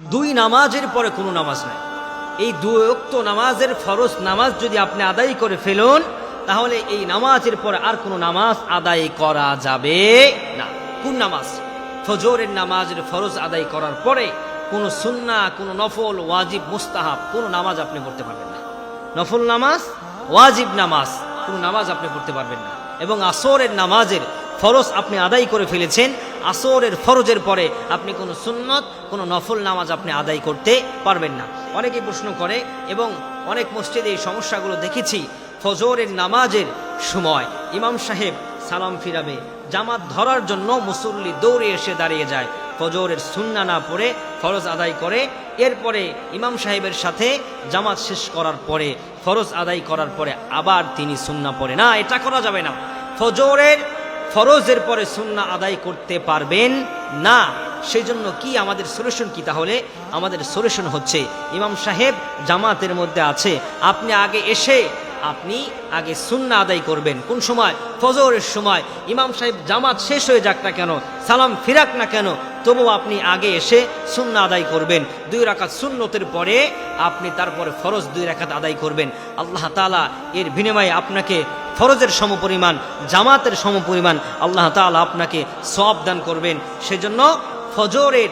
দুই নামাজের পরে কোনো নামাজ নাই। এই দুই অক্ত নামাজের ফরজ নামাজ যদি আপনি আদায় করে ফেলুন, তাহলে এই নামাজের পরে আর কোনো নামাজ আদায় করা যাবে না। কোন নামাজ? ফজরের নামাজের ফরজ আদায় করার পরে কোনো সুন্না, কোনো নফল, ওয়াজিব, মুস্তাহাব, কোনো নামাজ আপনি পড়তে পারবেন না। নফল নামাজ, ওয়াজিব নামাজ, কোনো নামাজ আপনি পড়তে পারবেন না। এবং আসরের নামাজের ফরজ আপনি আদায় করে ফেলেছেন আসরের ফরজের পরে আপনি কোনো সুন্নত, কোনো নফল নামাজ আপনি আদায় করতে পারবেন না। অনেকে প্রশ্ন করে, এবং অনেক মসজিদে এই সমস্যাগুলো দেখেছি, ফজরের নামাজের সময় ইমাম সাহেব সালাম ফিরাবে, জামাত ধরার জন্য মুসল্লি দৌড়ে এসে দাঁড়িয়ে যায়, ফজরের সুন্না না পড়ে ফরজ আদায় করে, এরপরে ইমাম সাহেবের সাথে জামাত শেষ করার পরে, ফরজ আদায় করার পরে আবার তিনি সুন্না পড়ে। না, এটা করা যাবে না। ফজরের ফরজের পরে সুন্না আদায় করতে পারবেন না। সেই জন্য কি আমাদের সলিউশন কি তাহলে? আমাদের সলিউশন হচ্ছে, ইমাম সাহেব জামাতের মধ্যে আছে, আপনি আগে এসে, আপনি আগে সুন্না আদায় করবেন। কোন সময়? ফজরের সময়। ইমাম সাহেব জামাত শেষ হয়ে যাক না কেন? সালাম ফিরাক না কেন? তবু আপনি আগে এসে সুন্না আদায় করবেন। দুই রাখাত সুন্নতের পরে আপনি তারপরে ফরজ দুই রাখাত আদায় করবেন। আল্লাহ তাআলা এর বিনিময়ে আপনাকে ফরজের সমপরিমাণ, জামাতের সমপরিমাণ আল্লাহ তাআলা আপনাকে সব দান করবেন। সেজন্য ফজরের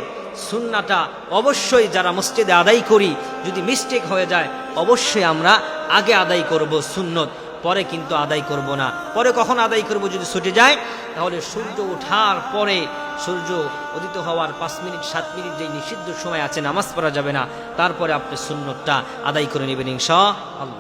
সুন্নাটা অবশ্যই যারা মসজিদে আদায় করি, যদি মিস্টেক হয়ে যায়, অবশ্যই আমরা আগে আদায় করব সুন্নত, পরে কিন্তু আদায় করব না। পরে কখন আদায় করব যদি ছুটে যায়, তাহলে সূর্য ওঠার পরে, সূর্য উদিত হওয়ার পাঁচ মিনিট, সাত মিনিট যেই নিষিদ্ধ সময় আছে, নামাজ পড়া যাবে না, তারপরে আপনি সুন্নতটা আদায় করে নেবেন ইনশা আল্লাহ